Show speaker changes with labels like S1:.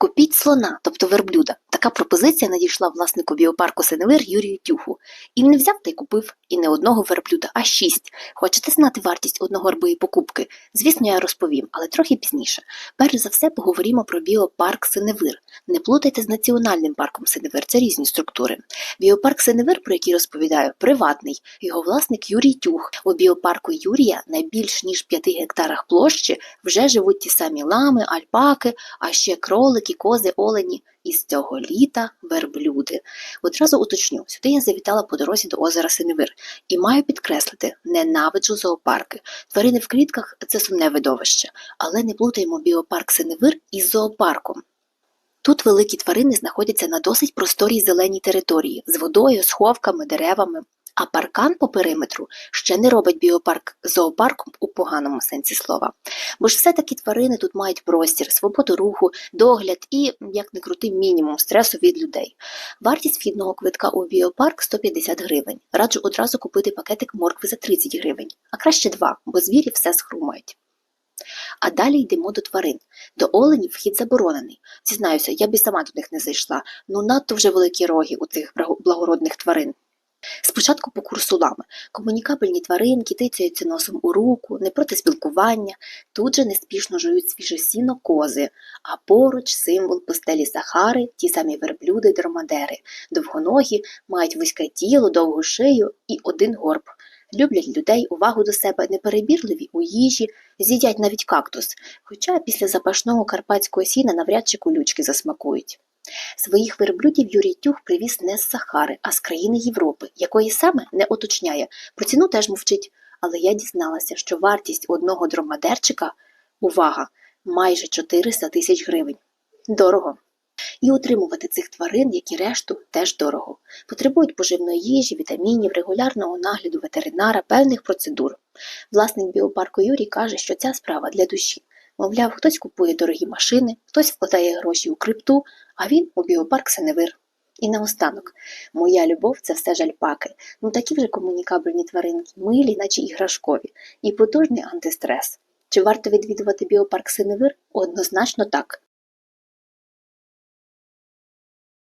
S1: купіть слона, тобто верблюда. Така пропозиція надійшла власнику біопарку Синевир Юрію Тюху. І не взяв та й купив і не одного верблюда, а шість. Хочете знати вартість одногорбої покупки? Звісно, я розповім, але трохи пізніше. Перш за все поговоримо про біопарк Синевир. Не плутайте з національним парком Синевир, це різні структури. Біопарк Синевир, про який розповідаю, приватний. Його власник Юрій Тюх. У біопарку Юрія на більш ніж 5 гектарах площі вже живуть ті самі лами, альпаки, а ще кролики, кози, олені. І з цього літа верблюди. Одразу уточню, сюди я завітала по дорозі до озера Синевир і маю підкреслити, ненавиджу зоопарки. Тварини в клітках це сумне видовище, але не плутаємо біопарк Синевир із зоопарком. Тут великі тварини знаходяться на досить просторій зеленій території з водою, сховками, деревами. А паркан по периметру ще не робить біопарк зоопарком у поганому сенсі слова. Бо ж все-таки тварини тут мають простір, свободу руху, догляд і, як не крути, мінімум стресу від людей. Вартість вхідного квитка у біопарк 150 гривень. Раджу одразу купити пакетик моркви за 30 гривень, а краще два, бо звірі все схрумають. А далі йдемо до тварин. До оленів вхід заборонений. Зізнаюся, я б і сама до них не зайшла. Ну надто вже великі роги у цих благородних тварин. Спочатку по курсу лами. Комунікабельні тваринки тицяються носом у руку, не проти спілкування, тут же неспішно жують свіже сіно кози, а поруч символ постелі Сахари, ті самі верблюди дромадери. Довгоногі, мають вузьке тіло, довгу шию і один горб. Люблять людей, увагу до себе, неперебірливі у їжі, з'їдять навіть кактус, хоча після запашного карпатського сіна навряд чи колючки засмакують. Своїх верблюдів Юрій Тюх привіз не з Сахари, а з країни Європи, якої саме не уточняє. Про ціну теж мовчить. Але я дізналася, що вартість одного дромадерчика увага, майже 400 тисяч гривень. Дорого. І утримувати цих тварин, як і решту, теж дорого. Потребують поживної їжі, вітамінів, регулярного нагляду ветеринара, певних процедур. Власник біопарку Юрій каже, що ця справа для душі. Мовляв, хтось купує дорогі машини, хтось вкладає гроші у крипту, а він у біопарк Сеневир. І наостанок, моя любов це все ж альпаки. Ну такі вже комунікабельні тваринки, милі, наче іграшкові, і потужний антистрес. Чи варто відвідувати біопарк Синевир? Однозначно так.